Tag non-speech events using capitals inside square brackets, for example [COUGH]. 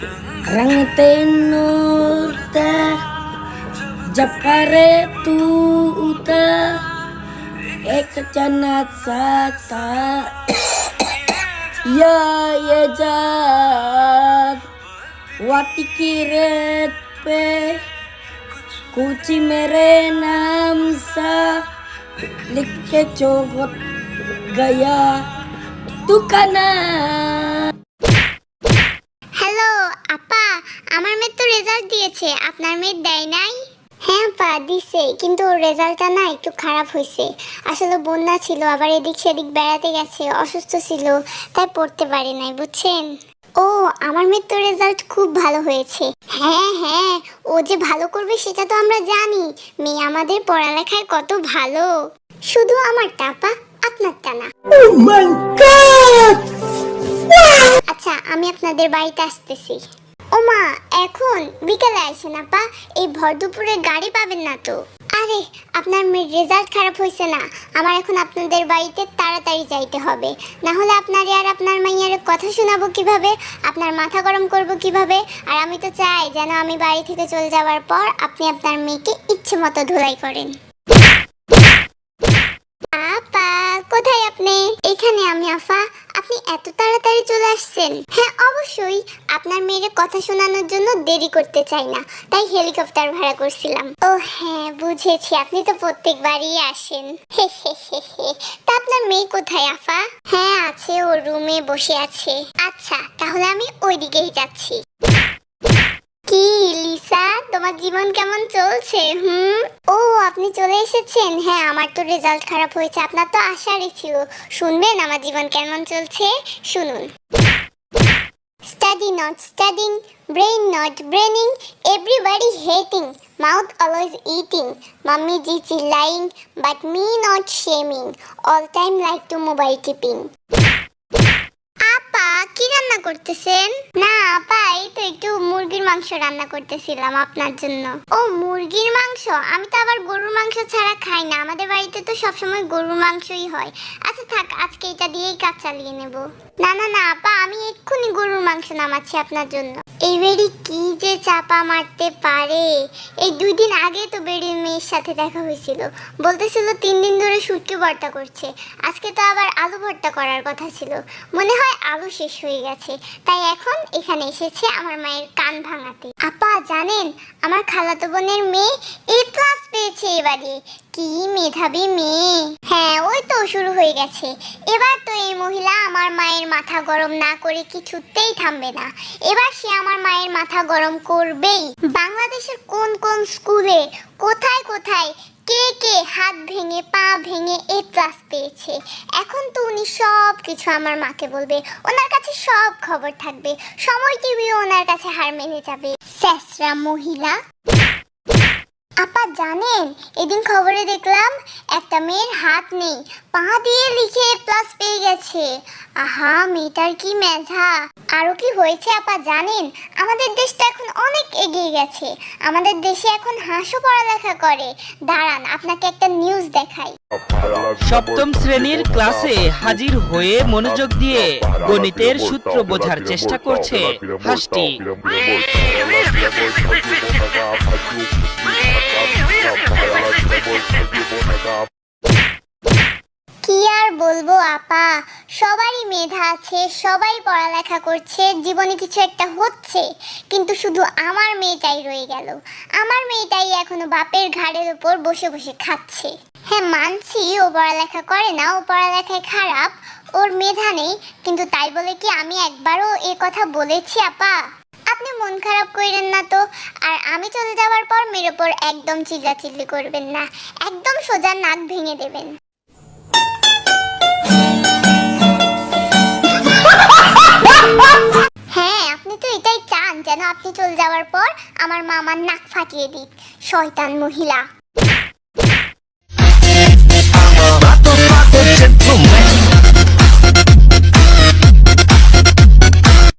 Rangaten ta, Japkare tu uta Ek janat sata Ya [COUGHS] ya jat Wati kiret pe Kuchi mere naam sa Likhe chogot gaya Tukana. দিয়েছে আপনার মেয়ে দেয় নাই? হ্যাঁ আপা দিছে কিন্তু ওর রেজাল্টটা না একটু খারাপ হয়েছে। আসলে বন্যা ছিল আবার এদিক সেদিক বেড়াতে গেছে অসুস্থ ছিল তাই পড়তে পারি নাই বুঝছেন? ও আমার মেয়ের তো রেজাল্ট খুব ভালো হয়েছে। হ্যাঁ হ্যাঁ ও যে ভালো করবে সেটা তো আমরা জানি। মেয়ে আমাদের পড়ালেখায় কত ভালো। শুধু আমার টাপা আপনারটা না। আচ্ছা আমি আপনাদের বাড়িতে আসতেছি। ওমা, এখন বিকেলে আসেন আপা। এই ভর দুপুরে গাড়ি পাবেন না তো। আরে, আপনার মেয়ের রেজাল্ট খারাপ হয়েছে না। আমার এখন আপনাদের বাড়িতে তাড়াতাড়ি যাইতে হবে। না হলে আপনার আর আপনার মাইয়ার কথা শোনাবো কীভাবে? আপনার মাথা গরম করব কীভাবে? আর আমি তো চাই যেন আমি বাড়ি থেকে চলে যাওয়ার পর আপনি আপনার মেয়েকে ইচ্ছে মতো ধুলাই করেন। আপা, কোথায় আপনি? এখানে আমি আফা আপনি এত তাড়াতাড়ি চলে আসছেন? হ্যাঁ অবশ্যই। আপনার মেয়ের কথা শোনানোর জন্য দেরি করতে চাই না। তাই হেলিকপ্টার ভাড়া করছিলাম। ও হ্যাঁ বুঝেছি। আপনি তো প্রত্যেকবারই আসেন। তা আপনার মেয়ে কোথায়, আফা? হ্যাঁ আছে ও রুমে বসে আছে। আচ্ছা তাহলে আমি ওইদিকেই যাচ্ছি। কি আমার জীবন কেমন চলছে? হুম? ও, আপনি চলে এসেছেন। হ্যাঁ আমার তো রেজাল্ট খারাপ হয়েছে। আপনার তো আশারই ছিল। শুনবেন আমার জীবন কেমন চলছে? শুনুন। Study not studying brain not braining everybody hating mouth always eating mummy ji chilling but me not shaming all time like to mobile tipping করতেছেন? না, আপা, এই তো একটু মুরগির মাংস রান্না করতেছিলাম আপনার জন্য। ও, মুরগির মাংস? আমি তো আবার গরুর মাংস ছাড়া খাই না। আমাদের বাড়িতে তো সবসময় গরুর মাংসই হয়। থাক, আজকে এটা দিয়েই কাজ চালিয়ে নেব। না না না, আপা, আমি এক্ষুনি গরুর মাংস নামাচ্ছি আপনার জন্য। এই বেড়ি কি যে চাপা মারতে পারে? এই দুই দিন আগে তো বেড়ির মেয়ের সাথে দেখা হয়েছিল। বলতেছিল তিন দিন ধরে শুটকি ভর্তা করছে। আজকে তো আবার আলু ভর্তা করার কথা ছিল। মনে হয় আলু শেষ হয়ে গেছে। তাই এখন এখানে এসেছে আমার মায়ের কান ভাঙাতে। আপা, জানেন, আমার খালাতো বোনের মেয়ে এ ক্লাস পেয়েছে এবারে। কি মেধাবী মেয়ে। হ্যাঁ ওই তো শুরু হয়ে গেছে। এবার তো এই মহিলা আমার মায়ের মাথা গরম না করে কিছুতেই থামবে না। এবার সে আমার মায়ের মাথা গরম করবেই। বাংলাদেশের কোন কোন স্কুলে কোথায় কোথায় কে কে হাত ভেঙে, পা ভেঙে এ ক্লাস পেয়েছে, এখন তো উনি সব কিছু আমার মাকে বলবে। ওনার কাছে সব খবর থাকবে। সময় টিভিও ওনার কাছে হার মেনে যাবে। স্যাসরা মহিলা। আপা জানেন, এদিন খবরে দেখলাম একটা মেয়ের হাত নেই, পা দিয়ে লিখে প্লাস পেয়ে গেছে। আহা, মেয়েটার কি মেধা? আরও কি হয়েছে আপা জানেন? আমাদের দেশটা এখন অনেক এগিয়ে গেছে। আমাদের দেশে এখন হাঁসও পড়ালেখা করে। দাঁড়ান, আপনাকে একটা নিউজ দেখাই। সপ্তম শ্রেণির ক্লাসে হাজির হয়ে মনোযোগ দিয়ে গণিতের সূত্র বোঝার চেষ্টা করছে হাঁসটি। কি আর বলব, আপা? সবারই মেধা আছে, সবাই পড়ালেখা করছে, জীবনে কিছু একটা হচ্ছে, কিন্তু শুধু আমার মেয়েটাই রয়ে গেল। আমার মেয়েটাই এখনও বাপের ঘাড়ের উপর বসে বসে খাচ্ছে। হ্যাঁ মানছি, ও পড়ালেখা করে না, ও পড়ালেখায় খারাপ, ওর মেধা নেই, কিন্তু তাই বলে কি আমি একবারও এ কথা বলেছি, আপা? আপনি মন খারাপ করেন না তো। আর আমি চলে যাওয়ার পর মেয়ের ওপর একদম চিল্লাচিল্লি করবেন না। একদম সোজা নাক ভেঙে দেবেন। হ্যাঁ আপনি তো এটাই চান যেন আপনি চলে যাওয়ার পর আমার মামার নাক ফাটিয়ে দিক, শয়তান মহিলা।